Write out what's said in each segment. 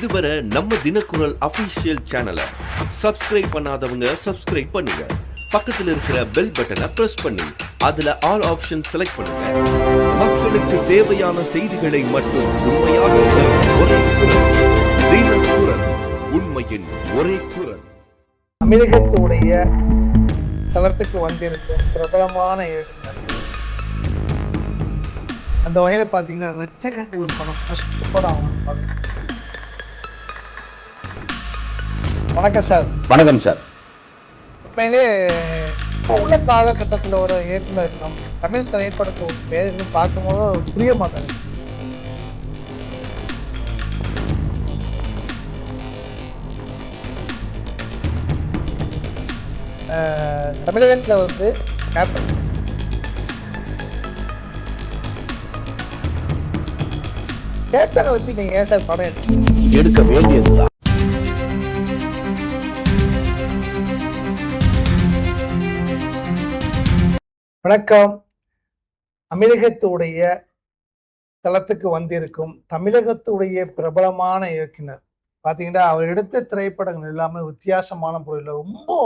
இதுவரை நம்ம தினக்குரல் அபிஷியல் சேனலை சப்ஸ்கிரைப் பண்ணாதவங்க சப்ஸ்கிரைப் பண்ணுங்க. பக்கத்தில் இருக்கிற பெல் பட்டனை பிரஸ் பண்ணி அதுல ஆல் ஆப்ஷன் செலக்ட் பண்ணுங்க. மக்களுக்கு தேவையான செய்திகளை மட்டும் உண்மையாக ஒரே குரல். தினக்குரல் உண்மையின் ஒரே குரல். தமிழகத்துடைய தளத்துக்கு வந்திருக்கும் பிரபலமான இயக்குனர். அந்த வகையில் பார்த்தீங்கன்னா ரெச்சகன் ஒரு படம் ஃபஸ்ட் படம் வணக்கம் சார். வணக்கம் சார். உண்மையிலே இப்போ உள்ள காலகட்டத்தில் ஒரு இயக்குனர் நம் தமிழ் திரைப்படத்தோட பேருன்னு பார்க்கும்போது புரிய மாட்டாங்க தமிழகத்துல வந்து கேப்டன். கேப்டனை வச்சு நீங்க ஏன் சார் படம் எடுக்க வேண்டியதுதான். வணக்கம். தமிழகத்துடைய தளத்துக்கு வந்திருக்கும் தமிழகத்துடைய பிரபலமான இயக்குனர். பார்த்தீங்கன்னா அவர் எடுத்த திரைப்படங்கள் எல்லாமே வித்தியாசமான பொருளில் ரொம்ப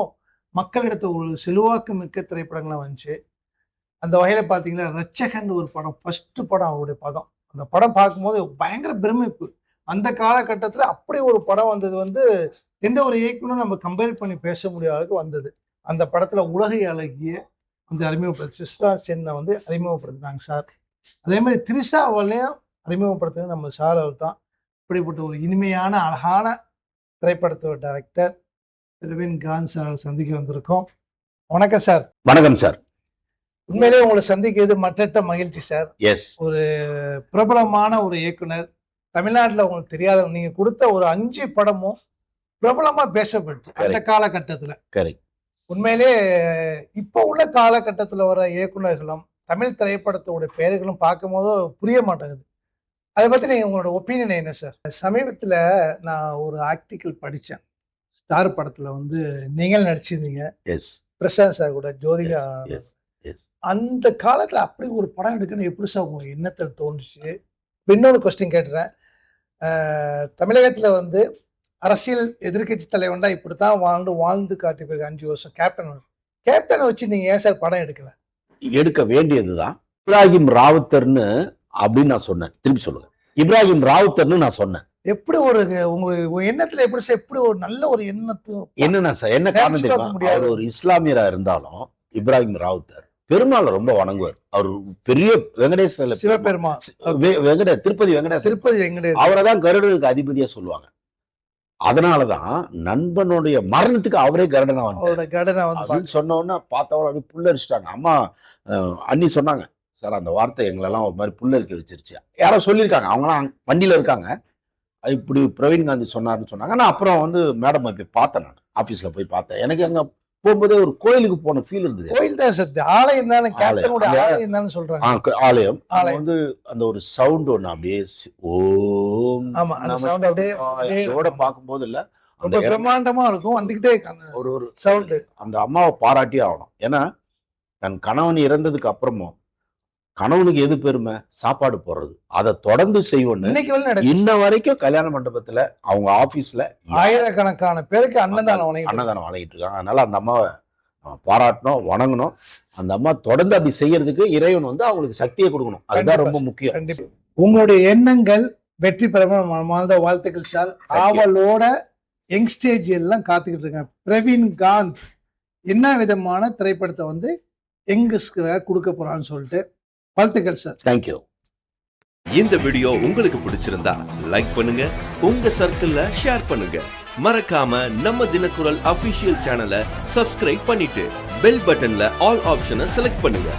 மக்களிடத்த ஒரு செல்வாக்கு மிக்க திரைப்படங்களாக வந்துச்சு. அந்த வகையில் பார்த்தீங்கன்னா ரட்சகன் ஒரு படம் ஃபஸ்ட்டு படம் அவருடைய படம். அந்த படம் பார்க்கும்போது பயங்கர பிரமிப்பு. அந்த காலகட்டத்தில் அப்படி ஒரு படம் வந்தது வந்து எந்த ஒரு இயக்குனரும் நம்ம கம்பேர் பண்ணி பேச முடியாத அளவுக்கு வந்தது. அந்த படத்தில் உலகை அழகிய வந்து அறிமுகப்படுத்தி சிஸ்ரா சென்னை வந்து அறிமுகப்படுத்தினாங்க சார். அதே மாதிரி திரிஷாவிலையும் அறிமுகப்படுத்துறது நம்ம சார் அவர் தான் இப்படிப்பட்ட ஒரு இனிமையான அழகான திரைப்படத்தோட டைரக்டர் ரவீன் கான் சார் சந்திக்க வந்திருக்கோம். வணக்கம் சார். வணக்கம் சார். உண்மையிலேயே உங்களை சந்திக்கிறது மற்றற்ற மகிழ்ச்சி சார். எஸ் ஒரு பிரபலமான ஒரு இயக்குனர். தமிழ்நாட்டில் உங்களுக்கு தெரியாத நீங்க கொடுத்த ஒரு அஞ்சு படமும் பிரபலமா பேசப்பட்டு அந்த. காலகட்டத்தில். கரெக்ட் உண்மையிலே இப்போ உள்ள காலகட்டத்தில் வர இயக்குனர்களும் தமிழ் திரைப்படத்தோட பெயர்களும் பார்க்கும்போது புரிய மாட்டேங்குது. அதை பற்றி நீங்கள் உங்களோட ஒப்பீனியன் என்ன சார் சமீபத்தில் நான் ஒரு ஆர்டிக்கிள் படித்தேன் ஸ்டார் படத்தில் வந்து நீங்கள் நடிச்சிருந்தீங்க. எஸ் பிரசாந்த் சார் கூட ஜோதிகா. அந்த காலத்தில் அப்படி ஒரு படம் எடுக்கணும் எப்படி சார் உங்களுக்கு எண்ணத்தில் தோணுச்சு? இன்னொரு கொஸ்டின் கேட்டுறேன். தமிழகத்துல வந்து அரசியல் எதிர்க்கட்சி தலைவன்டா இப்படித்தான் வாழ்ந்து வாழ்ந்து காட்டி போய் அஞ்சு வருஷம் கேப்டன் கேப்டனை வச்சு நீங்க ஏன் சார் படம் எடுக்கல? எடுக்க வேண்டியதுதான். இப்ராஹிம் ராவுத்தர்னு அப்படின்னு நான் சொன்னேன். திருப்பி சொல்லுங்க. இப்ராஹிம் ராவுத்தர்னு நான் சொன்னேன். எப்படி ஒரு உங்களுக்கு உங்க எண்ணத்துல எப்படி சார் எப்படி ஒரு நல்ல ஒரு எண்ணத்தும் என்னன்னா சார் என்ன காரணம் தெரியுமா. அவர் ஒரு இஸ்லாமியரா இருந்தாலும் இப்ராஹிம் ராவுத்தர் பெருமாளை ரொம்ப வணங்குவார். அவர் பெரிய வெங்கடேஸ்வர சிவபெருமா வெங்கட திருப்பதி வெங்கடேஸ்வர திருப்பதி வெங்கடேஷ் அவரை தான் கருடனுக்கு அதிபதியா சொல்லுவாங்க. அதனாலதான் நண்பனுடைய மரணத்துக்கு அவரே வந்தார் அவரோட கடனை வந்து சொன்ன உடனே பார்த்தவங்க அப்படி புல்லரிச்சிட்டாங்க அம்மா அண்ணி சொன்னாங்க சார் அந்த வார்த்தை எங்களெல்லாம் ஒரு மாதிரி புல்லரிக்க வச்சிருச்சு. யாரோ சொல்லியிருக்காங்க. அவங்களாம் வண்டியில இருக்காங்க. அது இப்படி பிரவீன் காந்தி சொன்னாருன்னு சொன்னாங்க. நான் அப்புறம் வந்து மேடம் போய் பார்த்தேன் நான். ஆஃபீஸ்ல போய் பார்த்தேன். எனக்கு அங்க போகும்போதே ஒரு கோயிலுக்கு போன ஃபீல் இருந்தது. கோயில் தான் சத்து ஆலயம் தானே? ஆலயம். தானே சொல்றாங்க. ஆலயம். வந்து அந்த ஒரு சவுண்ட் ஒண்ணு அப்படியே ஓம் ஆமா அந்த நம சவுண்ட் அப்படியே இதோட பார்க்கும்போது இல்ல ரொம்ப பிரம்மாண்டமா இருக்கும். வந்துகிட்டே ஒரு ஒரு சவுண்டு அந்த அம்மாவை பாராட்டியே ஆகணும். ஏன்னா தன் கணவன் இறந்ததுக்கு அப்புறமும் கணவனுக்கு எது பெருமை? சாப்பாடு போடுறது. அதை தொடர்ந்து செய்வோன்னு இன்ன வரைக்கும் கல்யாண மண்டபத்துல அவங்க ஆபீஸ்ல ஆயிரக்கணக்கான பேருக்கு அன்னதானம் வணங்கிட்டு அன்னதானம் வழங்கிட்டு இருக்காங்க. அதனால அந்த அம்மாவை பாராட்டணும் வணங்கணும். அந்த அம்மா தொடர்ந்து அப்படி செய்யறதுக்கு இறைவன் வந்து அவங்களுக்கு சக்தியை கொடுக்கணும். அதுதான் ரொம்ப முக்கியம். உங்களுடைய எண்ணங்கள் வெற்றி பெற மனமார்ந்த வாழ்த்துக்கள் சார். ஆவலோட யங் ஸ்டேஜ் எல்லாம் காத்துக்கிட்டு இருக்கேன் பிரவீன் காந்த் என்ன விதமான திரைப்படத்தை வந்து யங்ஸ்க்கு கொடுக்க போறான்னு சொல்லிட்டு வாழ்த்துக்கள் சார். தேங்க்யூ இந்த வீடியோ உங்களுக்கு பிடிச்சிருந்தா லைக் பண்ணுங்க உங்க சர்க்கிள்ல ஷேர் பண்ணுங்க. மறக்காம நம்ம தினக்குரல் அபிஷியல் சேனலை சப்ஸ்கிரைப் பண்ணிட்டு பெல் பட்டன்ல ஆல் ஆப்ஷனை செலக்ட் பண்ணுங்க.